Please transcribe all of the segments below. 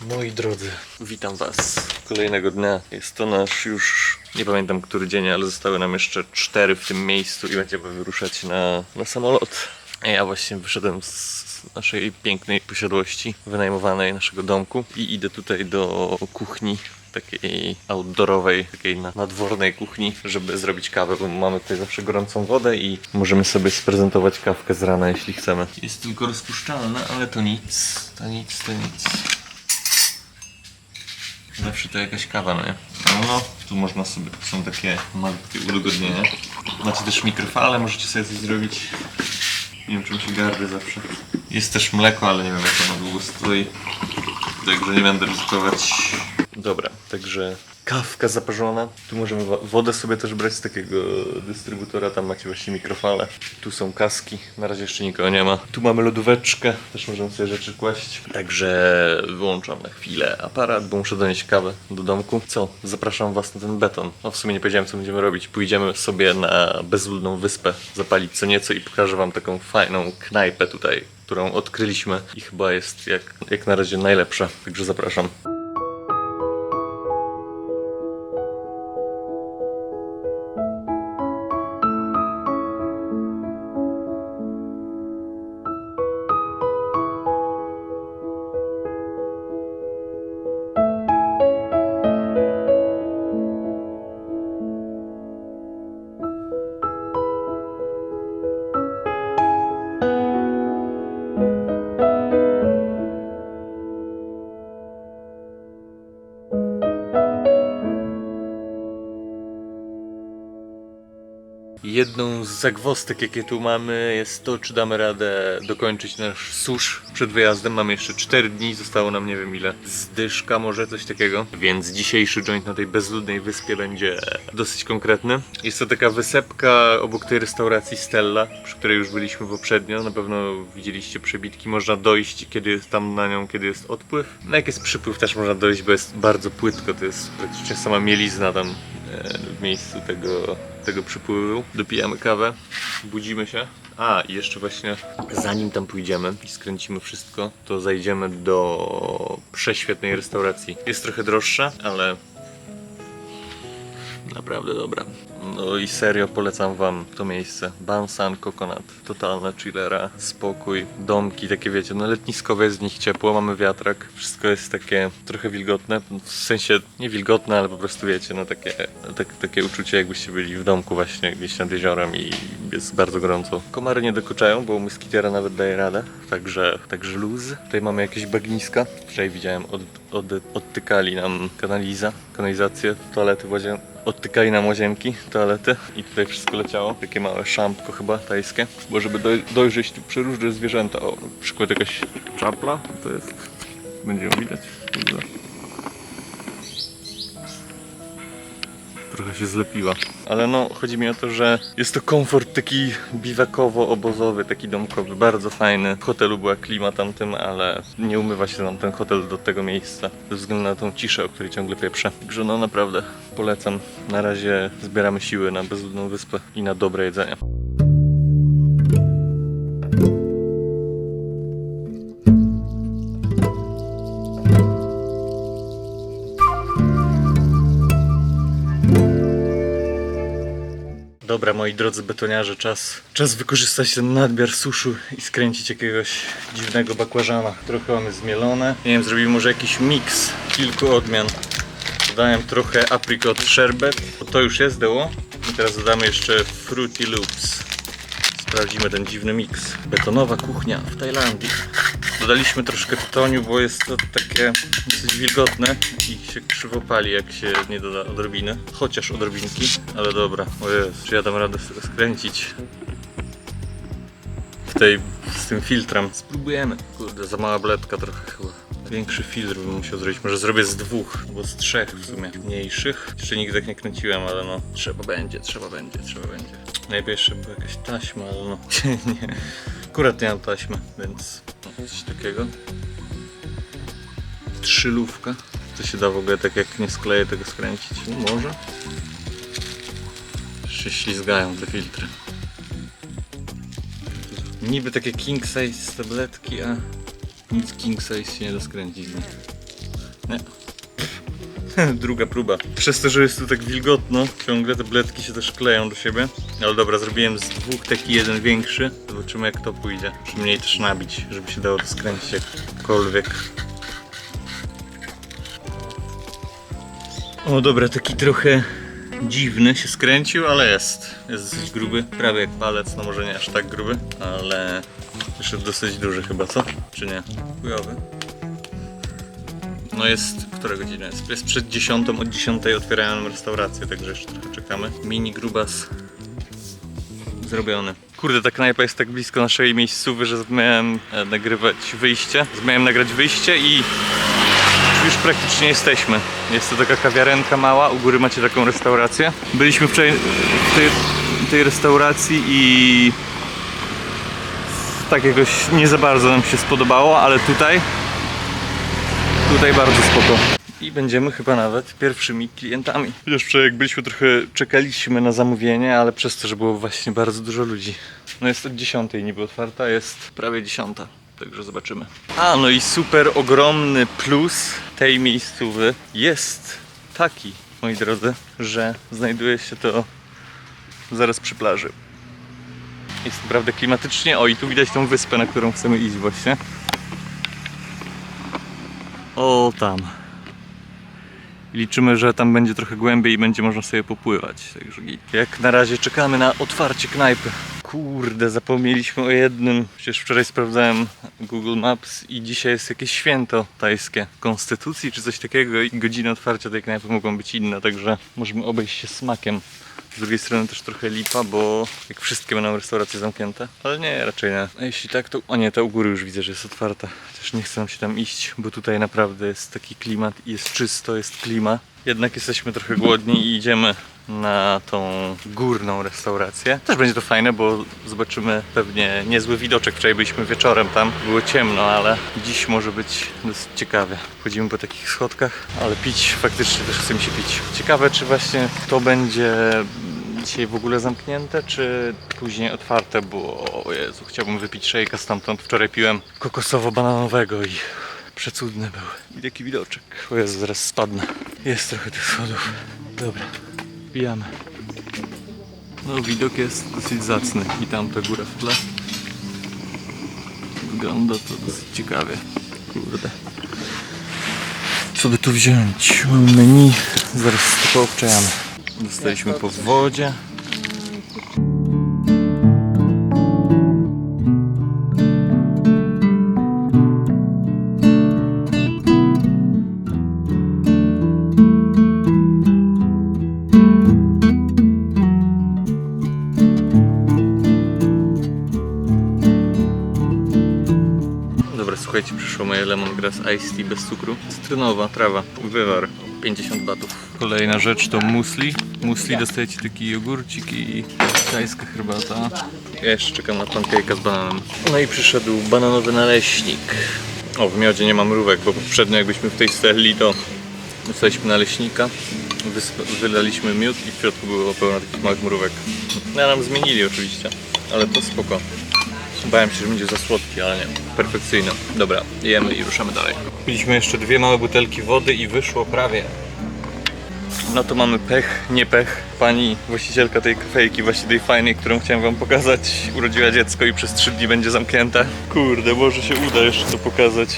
Moi drodzy, witam Was kolejnego dnia. Jest to nasz już, nie pamiętam który dzień, ale zostały nam jeszcze cztery w tym miejscu i będziemy wyruszać na, na samolot. Ja właśnie wyszedłem z naszej pięknej posiadłości, wynajmowanej naszego domku i idę tutaj do kuchni takiej outdoorowej, takiej na- nadwornej kuchni, żeby zrobić kawę, bo mamy tutaj zawsze gorącą wodę i możemy sobie sprezentować kawkę z rana, jeśli chcemy. Jest tylko rozpuszczalna, ale to nic, to nic, to nic. Zawsze to jakaś kawa, no nie? No, tu można sobie, są takie malutkie udogodnienia. Macie też mikrofale, możecie sobie coś zrobić. Nie wiem, czym się gardy zawsze. Jest też mleko, ale nie wiem, jak ono długo stoi. Także nie będę ryzykować. Dobra, także kawka zaparzona. Tu możemy wodę sobie też brać z takiego dystrybutora. Tam macie właśnie mikrofale. Tu są kaski. Na razie jeszcze nikogo nie ma. Tu mamy lodóweczkę. Też możemy sobie rzeczy kłaść. Także wyłączam na chwilę aparat, bo muszę donieść kawę do domku. Co? Zapraszam Was na ten beton. No w sumie nie powiedziałem, co będziemy robić. Pójdziemy sobie na bezludną wyspę, zapalić co nieco i pokażę Wam taką fajną knajpę tutaj, którą odkryliśmy i chyba jest jak, jak na razie najlepsza. Także zapraszam. Jedną z zagwostek, jakie tu mamy, jest to, czy damy radę dokończyć nasz susz przed wyjazdem. Mamy jeszcze 4 dni, zostało nam nie wiem ile. Zdyszka, może coś takiego. Więc dzisiejszy joint na tej bezludnej wyspie będzie dosyć konkretny. Jest to taka wysepka obok tej restauracji Stella, przy której już byliśmy poprzednio. Na pewno widzieliście przebitki. Można dojść, kiedy jest tam na nią, kiedy jest odpływ. Na jak jest przypływ, też można dojść, bo jest bardzo płytko. To jest praktycznie sama mielizna tam miejscu tego, tego przypływu. Dopijamy kawę, budzimy się. A, i jeszcze właśnie zanim tam pójdziemy i skręcimy wszystko, to zajdziemy do prześwietnej restauracji. Jest trochę droższa, ale naprawdę dobra. No i serio polecam wam to miejsce. Bansan, Coconut, totalna chillera, spokój, domki takie wiecie, no letniskowe jest z nich ciepło, mamy wiatrak, wszystko jest takie trochę wilgotne, w sensie nie wilgotne, ale po prostu wiecie, no takie, tak, takie uczucie jakbyście byli w domku właśnie gdzieś nad jeziorem i jest bardzo gorąco. Komary nie dokuczają, bo muskitiera nawet daje radę, także, także luz. Tutaj mamy jakieś bagniska, wczoraj widziałem od, od, odtykali nam kanaliza, kanalizację, toalety, łazien, odtykali nam łazienki, toalety i tutaj wszystko leciało. Takie małe szampko chyba tajskie. Bo żeby doj dojrzeć tu przeróżne zwierzęta. O, przykład jakaś czapla, to jest... Będzie ją widać. Trochę się zlepiła. Ale no, chodzi mi o to, że jest to komfort taki biwakowo-obozowy, taki domkowy, bardzo fajny. W hotelu była klima tamtym, ale nie umywa się nam ten hotel do tego miejsca ze względu na tą ciszę, o której ciągle pieprzę. Także no naprawdę polecam. Na razie zbieramy siły na bezludną wyspę i na dobre jedzenie. Moi drodzy betoniarze, czas, czas wykorzystać ten nadmiar suszu i skręcić jakiegoś dziwnego bakłażana. Trochę mamy zmielone. Nie wiem, zrobimy może jakiś miks kilku odmian. Dodałem trochę apricot sherbet, to już jest było. I teraz dodamy jeszcze Fruity Loops. Sprawdzimy ten dziwny miks. Betonowa kuchnia w Tajlandii. Dodaliśmy troszkę tytoniu, bo jest to takie dosyć wilgotne i się krzywo pali, jak się nie doda odrobiny. Chociaż odrobinki, ale dobra. O Jezu, czy ja dam radę skręcić w tej, z tym filtrem. Spróbujemy. Kurde, za mała bledka trochę chyba. Większy filtr bym musiał zrobić. Może zrobię z dwóch, albo z trzech w sumie. Mniejszych. Jeszcze nigdy tak nie kręciłem, ale no. Trzeba będzie, trzeba będzie, trzeba będzie. Najlepiej jeszcze była jakaś taśma, ale no. nie. Akurat nie mam taśmy, więc coś takiego. Trzylówka. To się da w ogóle tak jak nie skleję tego skręcić? No, może. Się ślizgają te filtry. Niby takie king size tabletki, a nic king size się nie da skręcić nich. Nie. Druga próba. Przez to, że jest tu tak wilgotno, ciągle te bledki się też kleją do siebie. Ale dobra, zrobiłem z dwóch taki jeden większy. Zobaczymy jak to pójdzie. Czy mniej też nabić, żeby się dało to skręcić jakkolwiek. O dobra, taki trochę dziwny się skręcił, ale jest. Jest dosyć gruby, prawie jak palec, no może nie aż tak gruby, ale jeszcze dosyć duży chyba, co? Czy nie? Chujowy. No jest, która godzina jest? Jest przed 10, od 10 otwierają nam restaurację, także jeszcze trochę czekamy. Mini grubas zrobiony. Kurde, ta knajpa jest tak blisko naszej miejscowy, że miałem e, nagrywać wyjście. Miałem nagrać wyjście i już praktycznie jesteśmy. Jest to taka kawiarenka mała, u góry macie taką restaurację. Byliśmy wczoraj w tej, tej restauracji i tak jakoś nie za bardzo nam się spodobało, ale tutaj tutaj bardzo spoko. I będziemy chyba nawet pierwszymi klientami. Chociaż wczoraj jak byliśmy trochę czekaliśmy na zamówienie, ale przez to, że było właśnie bardzo dużo ludzi. No jest od 10 niby otwarta, jest prawie 10. Także zobaczymy. A, no i super ogromny plus tej miejscowy jest taki, moi drodzy, że znajduje się to zaraz przy plaży. Jest naprawdę klimatycznie. O, i tu widać tą wyspę, na którą chcemy iść właśnie. O, tam. Liczymy, że tam będzie trochę głębiej i będzie można sobie popływać. Także. Jak na razie czekamy na otwarcie knajpy. Kurde, zapomnieliśmy o jednym. Przecież wczoraj sprawdzałem Google Maps i dzisiaj jest jakieś święto tajskie. Konstytucji czy coś takiego i godziny otwarcia tej knajpy mogą być inne, także możemy obejść się smakiem. Z drugiej strony też trochę lipa, bo jak wszystkie będą restauracje zamknięte. Ale nie, raczej nie. A jeśli tak, to... O nie, ta u góry już widzę, że jest otwarta. Też nie chcę nam się tam iść, bo tutaj naprawdę jest taki klimat i jest czysto, jest klima. Jednak jesteśmy trochę głodni i idziemy na tą górną restaurację. Też będzie to fajne, bo zobaczymy pewnie niezły widoczek. Wczoraj byliśmy wieczorem tam, było ciemno, ale dziś może być dosyć ciekawie. Chodzimy po takich schodkach, ale pić faktycznie też chce mi się pić. Ciekawe, czy właśnie to będzie dzisiaj w ogóle zamknięte, czy później otwarte, bo o Jezu, chciałbym wypić szejka stamtąd. Wczoraj piłem kokosowo-bananowego i przecudny był. I taki widoczek. O Jezu, zaraz spadnę. Jest trochę tych schodów. Dobra, No widok jest dosyć zacny i tam ta góra w tle. Wygląda to dosyć ciekawie. Kurde. Co by tu wziąć? Mamy menu, zaraz to poobczajamy. Dostaliśmy po wodzie. Przyszło moje lemongrass Ice Tea bez cukru. Cytrynowa trawa, wywar, 50 batów. Kolejna rzecz to musli. Musli dostajecie taki jogurcik i tajska herbata. Ja jeszcze czekam na pancake'a z bananem. No i przyszedł bananowy naleśnik. O, w miodzie nie mam mrówek, bo poprzednio jakbyśmy w tej stelli to dostaliśmy naleśnika, wylaliśmy miód i w środku było pełno takich małych mrówek. No, nam zmienili oczywiście, ale to spoko. Bałem się, że będzie za słodki, ale nie. Perfekcyjny. Dobra, jemy i ruszamy dalej. Kupiliśmy jeszcze dwie małe butelki wody i wyszło prawie. No to mamy pech, nie pech. Pani właścicielka tej kafejki, właśnie tej fajnej, którą chciałem wam pokazać, urodziła dziecko i przez trzy dni będzie zamknięte. Kurde, może się uda jeszcze to pokazać.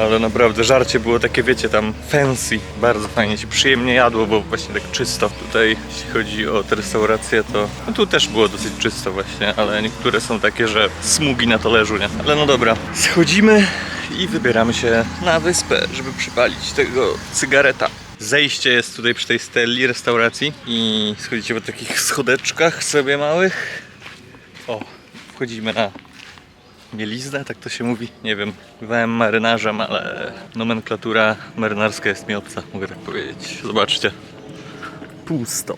Ale naprawdę żarcie było takie, wiecie, tam fancy. Bardzo fajnie się przyjemnie jadło, bo właśnie tak czysto. Tutaj, jeśli chodzi o te restauracje, to no tu też było dosyć czysto właśnie, ale niektóre są takie, że smugi na talerzu, nie? Ale no dobra, schodzimy i wybieramy się na wyspę, żeby przypalić tego cygareta. Zejście jest tutaj przy tej stelli restauracji i schodzicie po takich schodeczkach sobie małych. O, wchodzimy na mieliznę, tak to się mówi. Nie wiem, bywałem marynarzem, ale nomenklatura marynarska jest mi obca, mogę tak powiedzieć. Zobaczcie. Pusto.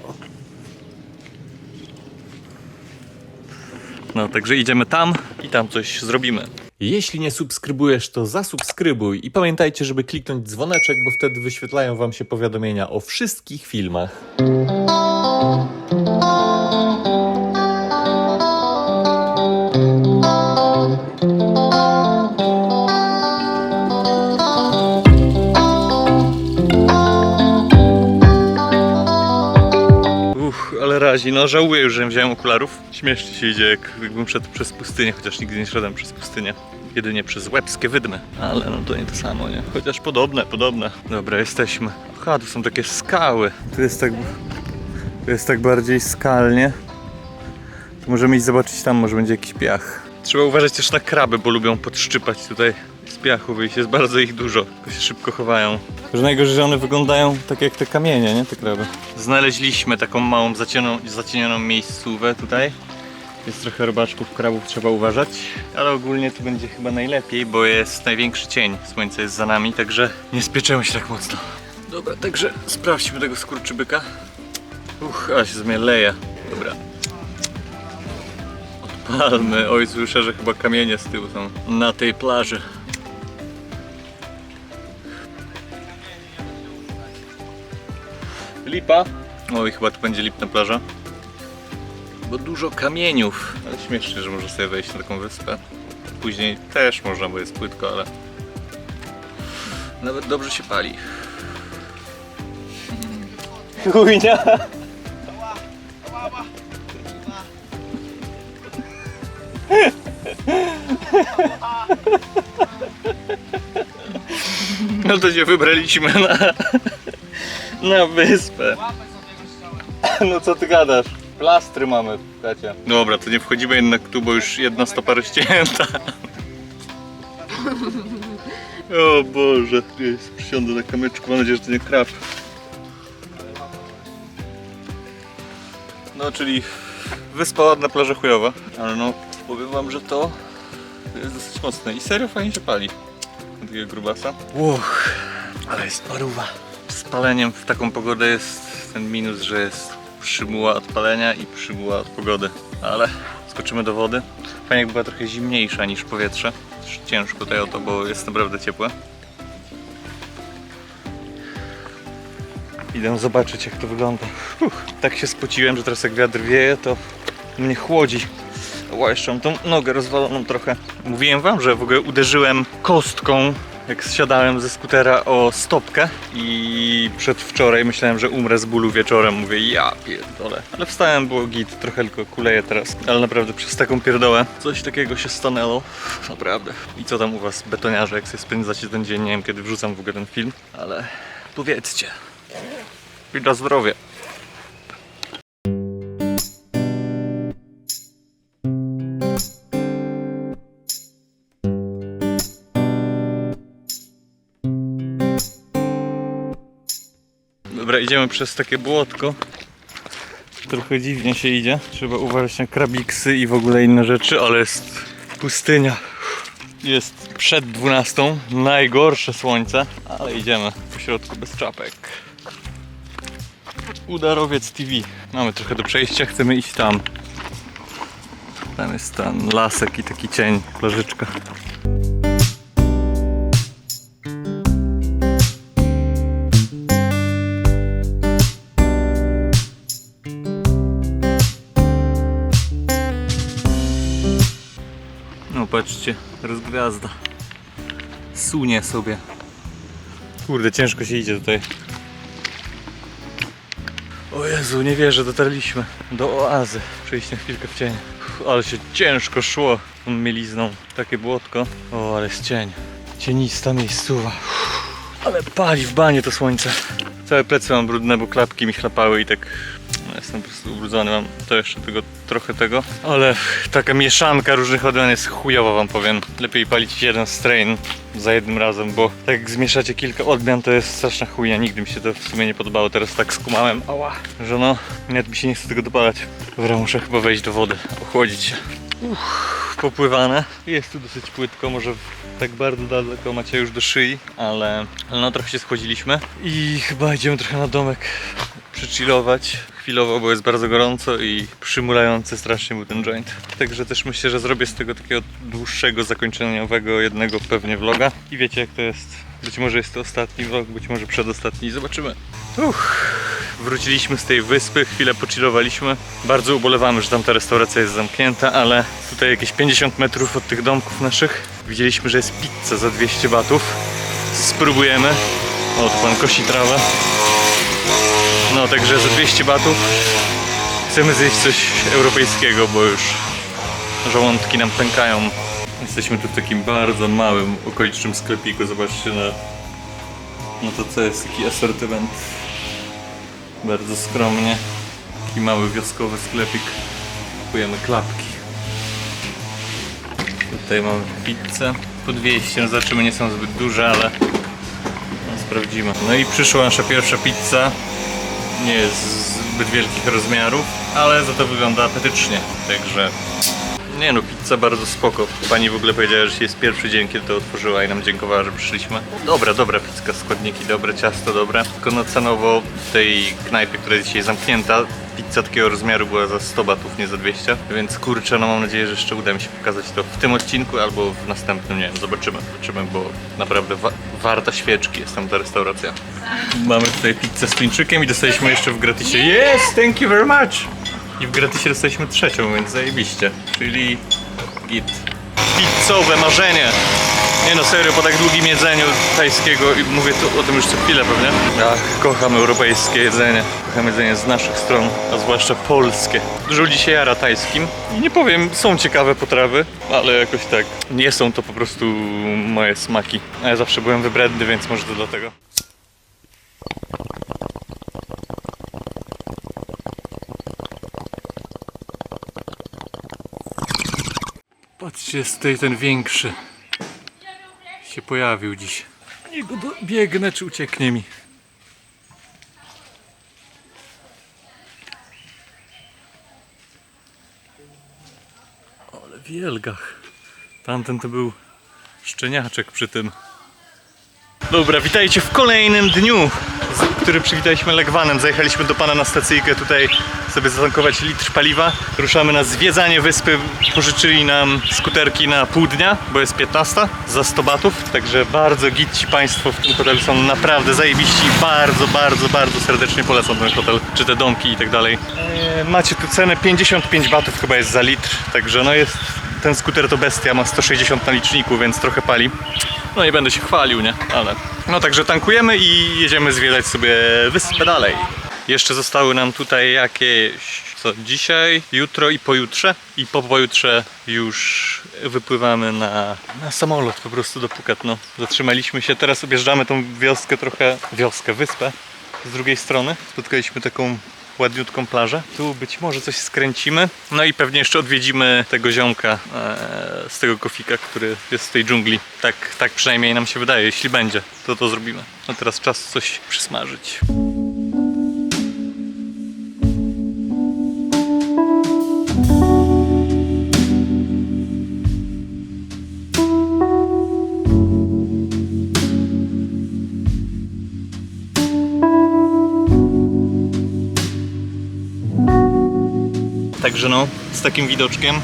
No, także idziemy tam i tam coś zrobimy. Jeśli nie subskrybujesz, to zasubskrybuj i pamiętajcie, żeby kliknąć dzwoneczek, bo wtedy wyświetlają Wam się powiadomienia o wszystkich filmach. Razi. No żałuję już, że wziąłem okularów. Śmiesznie się idzie, jak, jakbym szedł przez pustynię, chociaż nigdy nie szedłem przez pustynię. Jedynie przez łebskie wydmy. Ale no to nie to samo, nie? Chociaż podobne, podobne. Dobra, jesteśmy. Aha, tu są takie skały. Tu jest tak... Tu jest tak bardziej skalnie. Możemy iść zobaczyć tam, może będzie jakiś piach. Trzeba uważać też na kraby, bo lubią podszczypać tutaj z piachu wyjść. Jest bardzo ich dużo, tylko się szybko chowają. Że najgorzej, że one wyglądają tak jak te kamienie, nie? Te kraby. Znaleźliśmy taką małą zacienioną, zacienioną miejscówę tutaj. Jest trochę robaczków, krabów, trzeba uważać. Ale ogólnie tu będzie chyba najlepiej, bo jest największy cień. Słońce jest za nami, także nie spieczemy się tak mocno. Dobra, także sprawdźmy tego skurczybyka. Uch, ale się z mnie leje. Dobra. Odpalmy. Oj, słyszę, że chyba kamienie z tyłu są na tej plaży. Lipa. Oj, chyba tu będzie lipna plaża. Bo dużo kamieniów. Ale śmiesznie, że można sobie wejść na taką wyspę. Później też można, bo jest płytko, ale... Nawet dobrze się pali. Chujnia! No to się wybraliśmy na, na wyspę. No co ty gadasz? Plastry mamy, Kacia. Dobra, to nie wchodzimy jednak tu, bo już jedna stopa rozcięta. O Boże, tu jest, przysiądę na kamyczku, mam nadzieję, że to nie krab. No, czyli wyspa ładna, plaża chujowa, ale no, powiem wam, że to jest dosyć mocne i serio fajnie się pali. Takiego grubasa. Uch, ale jest paruwa. Z paleniem w taką pogodę jest ten minus, że jest przymuła od palenia i przymuła od pogody. Ale skoczymy do wody. Fajnie jakby była trochę zimniejsza niż powietrze. Ciężko tutaj o to, bo jest naprawdę ciepłe. Idę zobaczyć jak to wygląda. Tak się spociłem, że teraz jak wiatr wieje, to mnie chłodzi. Ła, jeszcze mam tą nogę rozwaloną trochę. Mówiłem wam, że w ogóle uderzyłem kostką, jak zsiadałem ze skutera o stopkę i przedwczoraj myślałem, że umrę z bólu wieczorem. Mówię, ja pierdolę. Ale wstałem, było git, trochę tylko kuleję teraz. Ale naprawdę przez taką pierdołę coś takiego się stanęło. Naprawdę. I co tam u was, betoniarze, jak sobie spędzacie ten dzień? Nie wiem, kiedy wrzucam w ogóle ten film, ale powiedzcie. I na zdrowie. Idziemy przez takie błotko. Trochę dziwnie się idzie. Trzeba uważać na krabiksy i w ogóle inne rzeczy, ale jest pustynia. Jest przed 12, najgorsze słońce, ale idziemy po środku bez czapek. Udarowiec TV. Mamy trochę do przejścia, chcemy iść tam. Tam jest ten lasek i taki cień, plażyczka. Patrzcie, rozgwiazda. Sunie sobie. Kurde, ciężko się idzie tutaj. O Jezu, nie wierzę, dotarliśmy do oazy. Przejść na chwilkę w cień. Uff, Ale się ciężko szło tą mielizną. Takie błotko. O, ale jest cień. Cienista miejscowa. Ale pali w banie to słońce. Całe plecy mam brudne, bo klapki mi chlapały i tak no, jestem po prostu ubrudzony. Mam to jeszcze tego, trochę tego. Ale taka mieszanka różnych odmian jest chujowa wam powiem. Lepiej palić jeden strain za jednym razem, bo tak jak zmieszacie kilka odmian to jest straszna chujnia. Nigdy mi się to w sumie nie podobało. Teraz tak skumałem, ała, że no, nawet mi się nie chce tego dopalać. Dobra, muszę chyba wejść do wody, ochłodzić się. Uff, popływane. Jest tu dosyć płytko, może tak bardzo daleko macie już do szyi, ale ale no trochę się schłodziliśmy i chyba idziemy trochę na domek przychillować chwilowo, bo jest bardzo gorąco i przymulający strasznie był ten joint. Także też myślę, że zrobię z tego takiego dłuższego, zakończeniowego jednego pewnie vloga. I wiecie jak to jest. Być może jest to ostatni vlog, być może przedostatni. Zobaczymy. Uff, wróciliśmy z tej wyspy, chwilę pochillowaliśmy. Bardzo ubolewamy, że tamta restauracja jest zamknięta, ale tutaj jakieś 50 metrów od tych domków naszych widzieliśmy, że jest pizza za 200 batów. Spróbujemy. O, tu pan kosi trawę. No, także za 200 batów chcemy zjeść coś europejskiego, bo już żołądki nam pękają. Jesteśmy tu w takim bardzo małym, okolicznym sklepiku. Zobaczcie na, no to co jest taki asortyment. Bardzo skromnie. Taki mały wioskowy sklepik. Kupujemy klapki. Tutaj mamy pizzę. Po 200, no zobaczymy, nie są zbyt duże, ale sprawdzimy. No i przyszła nasza pierwsza pizza. Nie jest zbyt wielkich rozmiarów, ale za to wygląda apetycznie. Także nie no, pizza bardzo spoko. Pani w ogóle powiedziała, że jest pierwszy dzień, kiedy to otworzyła i nam dziękowała, że przyszliśmy. Dobra, dobra pizza, składniki dobre, ciasto dobre. Tylko no cenowo w tej knajpie, która jest dzisiaj zamknięta, pizza takiego rozmiaru była za 100 batów, nie za 200. Więc kurczę, no mam nadzieję, że jeszcze uda mi się pokazać to w tym odcinku albo w następnym, nie wiem, zobaczymy. Zobaczymy, bo naprawdę wa warta świeczki jest tam ta restauracja. Mamy tutaj pizzę z tuńczykiem i dostaliśmy jeszcze w gratisie. Yes, thank you very much! I w gratisie dostaliśmy trzecią, więc zajebiście. Czyli git. Pizzowe marzenie. Nie no, serio, po tak długim jedzeniu tajskiego i mówię tu, o tym już co chwilę pewnie. Ach, kocham europejskie jedzenie. Kocham jedzenie z naszych stron, a zwłaszcza polskie. Dużo ludzi się jara tajskim. I nie powiem, są ciekawe potrawy, ale jakoś tak. Nie są to po prostu moje smaki. A ja zawsze byłem wybredny, więc może to dlatego. Jest tutaj ten większy. Się pojawił dziś. Niego biegnę, czy ucieknie mi. Ale wielgach. Tamten to był szczeniaczek przy tym. Dobra, witajcie w kolejnym dniu, z- który przywitaliśmy Legwanem. Zajechaliśmy do pana na stacyjkę tutaj sobie zatankować litr paliwa. Ruszamy na zwiedzanie wyspy. Pożyczyli nam skuterki na pół dnia, bo jest 15 za 100 batów. Także bardzo gitci państwo w tym hotelu są naprawdę zajebiści. Bardzo, bardzo, bardzo serdecznie polecam ten hotel, czy te domki i tak dalej. Eee, Macie tu cenę 55 batów chyba jest za litr, także no jest ten skuter to bestia, ma 160 na liczniku, więc trochę pali. No nie będę się chwalił, nie? Ale. No także tankujemy i jedziemy zwiedzać sobie wyspę dalej. Jeszcze zostały nam tutaj jakieś. Co dzisiaj, jutro i pojutrze. I po pojutrze już wypływamy na, na samolot po prostu do Phuket. No. Zatrzymaliśmy się, teraz objeżdżamy tą wioskę trochę. Wioskę, wyspę z drugiej strony. Spotkaliśmy taką ładniutką plażę. Tu być może coś skręcimy. No i pewnie jeszcze odwiedzimy tego ziomka e, z tego kofika, który jest w tej dżungli. Tak, tak przynajmniej nam się wydaje. Jeśli będzie, to to zrobimy. No teraz czas coś przysmażyć. Także no, z takim widoczkiem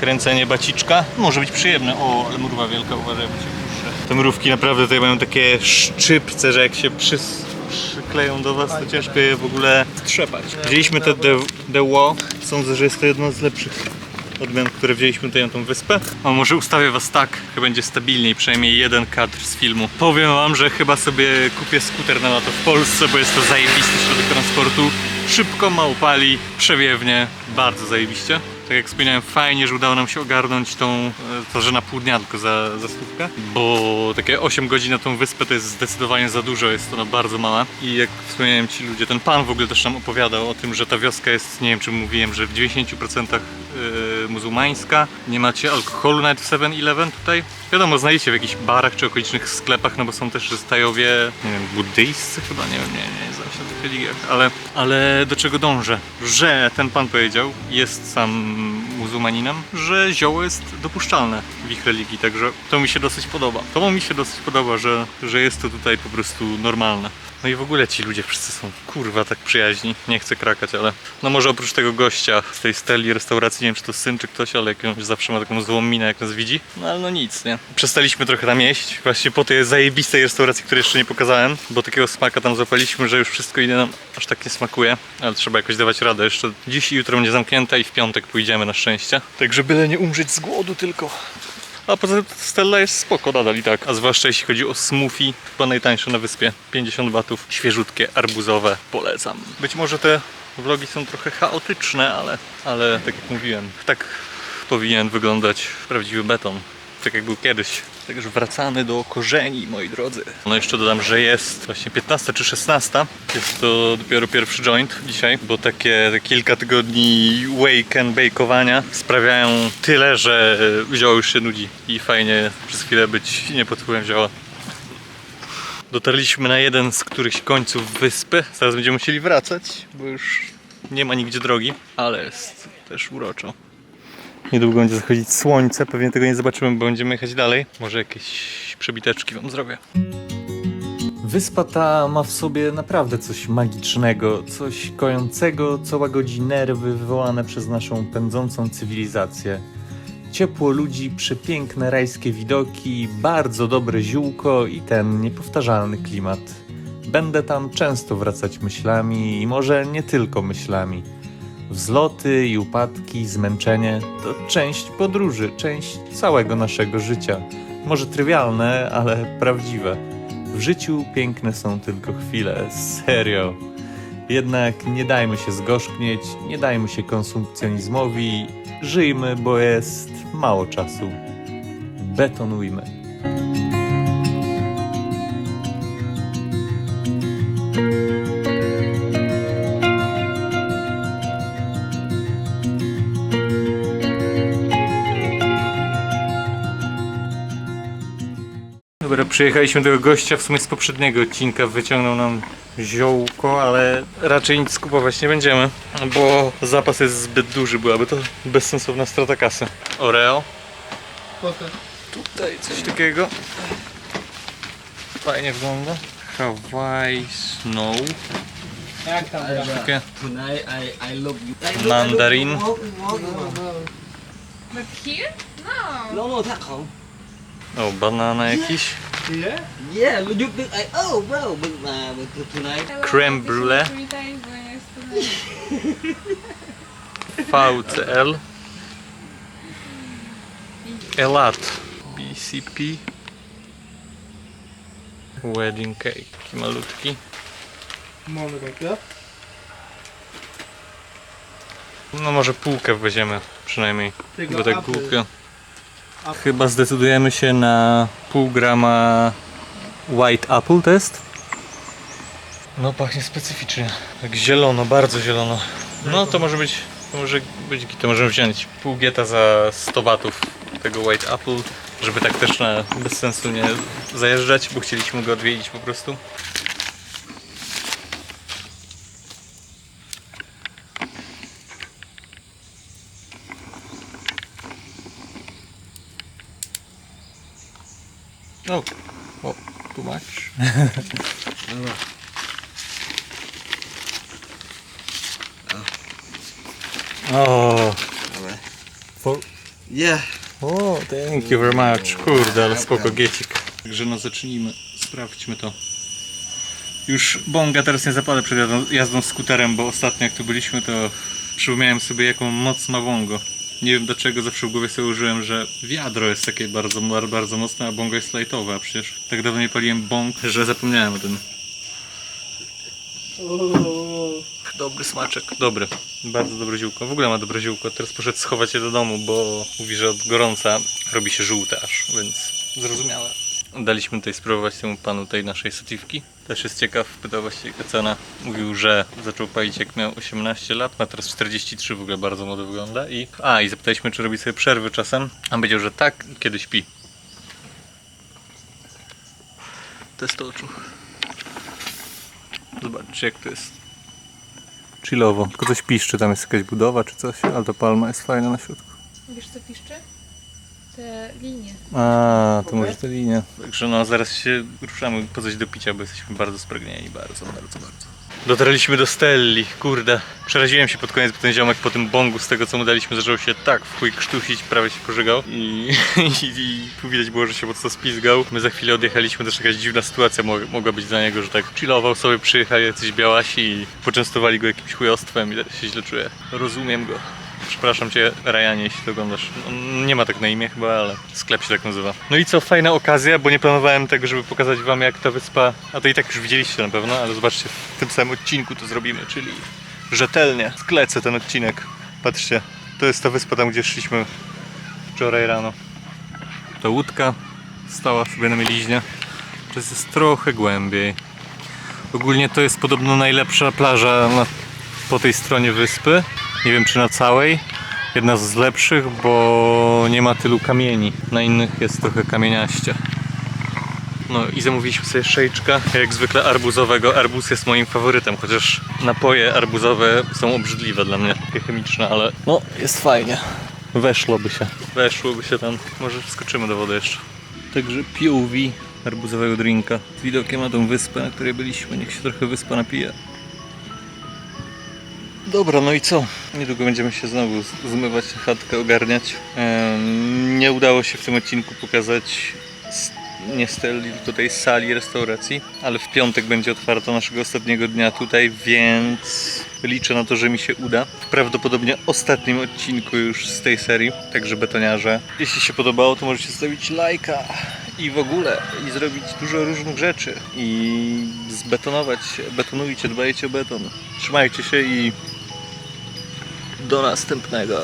kręcenie baciczka może być przyjemne. O, ale murwa wielka, uważaj, bo się puszczę. Te mrówki naprawdę tutaj mają takie szczypce, że jak się przys, przykleją do was, to ciężko je w ogóle trzepać. Wzięliśmy te The, the Ło. Sądzę, że jest to jedno z lepszych odmian, które wzięliśmy tutaj na tą wyspę. O, może ustawię was tak, że będzie stabilniej, przynajmniej jeden kadr z filmu. Powiem wam, że chyba sobie kupię skuter na lato w Polsce, bo jest to zajebisty środek transportu. Szybko, mało pali, przewiewnie, bardzo zajebiście. Tak jak wspomniałem, fajnie, że udało nam się ogarnąć tą, e, to, że na pół dnia tylko za, za stówkę, bo takie 8 godzin na tą wyspę to jest zdecydowanie za dużo, jest ona bardzo mała. I jak wspomniałem ci ludzie, ten pan w ogóle też nam opowiadał o tym, że ta wioska jest, nie wiem czy mówiłem, że w 90% yy, muzułmańska, nie macie alkoholu nawet w 7-Eleven tutaj. Wiadomo, znajdziecie w jakichś barach czy okolicznych sklepach, no bo są też Stajowie, nie wiem, buddyjscy chyba, nie wiem, nie, nie się na tych religiach, ale, ale do czego dążę? Że ten pan powiedział, jest sam muzułmaninem, że zioło jest dopuszczalne w ich religii, także to mi się dosyć podoba. To mi się dosyć podoba, że, że jest to tutaj po prostu normalne. No i w ogóle ci ludzie wszyscy są kurwa tak przyjaźni. Nie chcę krakać, ale no może oprócz tego gościa z tej steli restauracji, nie wiem czy to syn czy ktoś, ale jak on zawsze ma taką złą minę jak nas widzi. No ale no nic, nie? Przestaliśmy trochę tam jeść, właśnie po tej zajebistej restauracji, której jeszcze nie pokazałem, bo takiego smaka tam zapaliśmy, że już wszystko inne nam aż tak nie smakuje, ale trzeba jakoś dawać radę. Jeszcze dziś i jutro będzie zamknięte i w piątek pójdziemy na szczęście. Także byle nie umrzeć z głodu tylko. A poza tym Stella jest spoko nadal i tak. A zwłaszcza jeśli chodzi o smoothie, chyba najtańsze na wyspie. 50 batów, świeżutkie, arbuzowe, polecam. Być może te vlogi są trochę chaotyczne, ale, ale tak jak mówiłem, tak powinien wyglądać prawdziwy beton. Tak jak był kiedyś. Także wracamy do korzeni, moi drodzy. No jeszcze dodam, że jest właśnie 15 czy 16. Jest to dopiero pierwszy joint dzisiaj, bo takie te kilka tygodni wake and bakeowania sprawiają tyle, że zioło już się nudzi i fajnie przez chwilę być nie pod wpływem zioła. Dotarliśmy na jeden z którychś końców wyspy. Zaraz będziemy musieli wracać, bo już nie ma nigdzie drogi, ale jest też uroczo. Niedługo będzie zachodzić słońce, pewnie tego nie zobaczymy, bo będziemy jechać dalej. Może jakieś przebiteczki wam zrobię. Wyspa ta ma w sobie naprawdę coś magicznego, coś kojącego, co łagodzi nerwy wywołane przez naszą pędzącą cywilizację. Ciepło ludzi, przepiękne rajskie widoki, bardzo dobre ziółko i ten niepowtarzalny klimat. Będę tam często wracać myślami i może nie tylko myślami. Wzloty i upadki, zmęczenie to część podróży, część całego naszego życia. Może trywialne, ale prawdziwe. W życiu piękne są tylko chwile, serio. Jednak nie dajmy się zgorzknieć, nie dajmy się konsumpcjonizmowi, żyjmy, bo jest mało czasu. Betonujmy. Dobra, przyjechaliśmy do tego gościa w sumie z poprzedniego odcinka, wyciągnął nam ziołko, ale raczej nic kupować nie będziemy, bo zapas jest zbyt duży, byłaby to bezsensowna strata kasy. Oreo. Tutaj coś takiego. Fajnie wygląda. Hawaii Snow. Jak tam Takie. Tonight I, I look you. Mandarin. But here? No. No, no, that không. O, banana jakiś. Yeah, look, you think I, oh, bro, but, uh, but tonight. Creme brulee. VCL. Elat. BCP. Wedding cake. Taki malutki. No może półkę weźmiemy przynajmniej. Bo tak półkę. Chyba zdecydujemy się na pół grama white apple test. No pachnie specyficznie. Tak zielono, bardzo zielono. No to może być, to może być, to możemy wziąć pół gieta za 100 batów tego white apple, żeby tak też na, bez sensu nie zajeżdżać, bo chcieliśmy go odwiedzić po prostu. Oh, oh, too much. Oh, for, Yeah. o, thank you very much. Kurde, ale spoko giecik. Także no zacznijmy, sprawdźmy to. Już bonga teraz nie zapalę przed jazdą, jazdą skuterem, bo ostatnio jak tu byliśmy to przypomniałem sobie jaką moc ma bongo. Nie wiem dlaczego zawsze w głowie sobie użyłem, że wiadro jest takie bardzo, bar- bardzo mocne, a bongo jest lightowe, a przecież tak dawno nie paliłem bong, że zapomniałem o tym. Dobry smaczek. Dobry. Bardzo dobre ziółko. W ogóle ma dobre ziółko. Teraz poszedł schować je do domu, bo mówi, że od gorąca robi się żółte aż, więc zrozumiałe. Daliśmy tutaj spróbować temu panu tej naszej sativki. Też jest ciekaw, pytał właśnie jaka cena. Mówił, że zaczął palić jak miał 18 lat, ma teraz 43, w ogóle bardzo młody wygląda. I, a, i zapytaliśmy, czy robi sobie przerwy czasem. A on powiedział, że tak, kiedy śpi. Test oczu. Zobaczcie jak to jest chillowo. Tylko coś piszczy, tam jest jakaś budowa czy coś, ale ta palma jest fajna na środku. Wiesz co piszczy? Te linie. A, to może te linie. Także no, zaraz się ruszamy po coś do picia, bo jesteśmy bardzo spragnieni, bardzo, bardzo, bardzo. Dotarliśmy do Stelli, kurde. Przeraziłem się pod koniec, bo ten ziomek po tym bongu z tego co mu daliśmy zaczął się tak w chuj krztusić, prawie się pożygał. I, i, i tu widać było, że się mocno spizgał. My za chwilę odjechaliśmy, też jakaś dziwna sytuacja mo- mogła być dla niego, że tak chillował sobie, przyjechali jacyś białasi i poczęstowali go jakimś chujostwem i teraz się źle czuje. Rozumiem go. Przepraszam cię, Rajanie, jeśli to oglądasz. On nie ma tak na imię chyba, ale sklep się tak nazywa. No i co, fajna okazja, bo nie planowałem tego, żeby pokazać wam jak ta wyspa, a to i tak już widzieliście na pewno, ale zobaczcie, w tym samym odcinku to zrobimy, czyli rzetelnie sklecę ten odcinek. Patrzcie, to jest ta wyspa tam, gdzie szliśmy wczoraj rano. Ta łódka stała sobie na mieliźnie. To jest trochę głębiej. Ogólnie to jest podobno najlepsza plaża na, po tej stronie wyspy. Nie wiem czy na całej. Jedna z lepszych, bo nie ma tylu kamieni. Na innych jest trochę kamieniaście. No i zamówiliśmy sobie szejczka, jak zwykle arbuzowego. Arbuz jest moim faworytem, chociaż napoje arbuzowe są obrzydliwe dla mnie, takie chemiczne, ale no jest fajnie. Weszłoby się. Weszłoby się tam. Może wskoczymy do wody jeszcze. Także POV arbuzowego drinka. Z widokiem na tą wyspę, na której byliśmy. Niech się trochę wyspa napije. Dobra, no i co? Niedługo będziemy się znowu zmywać, chatkę ogarniać. Nie udało się w tym odcinku pokazać niestety tutaj sali restauracji, ale w piątek będzie otwarta naszego ostatniego dnia tutaj, więc liczę na to, że mi się uda. W prawdopodobnie ostatnim odcinku już z tej serii, także betoniarze. Jeśli się podobało, to możecie zostawić lajka i w ogóle i zrobić dużo różnych rzeczy i zbetonować się. Betonujcie, dbajcie o beton. Trzymajcie się i do następnego.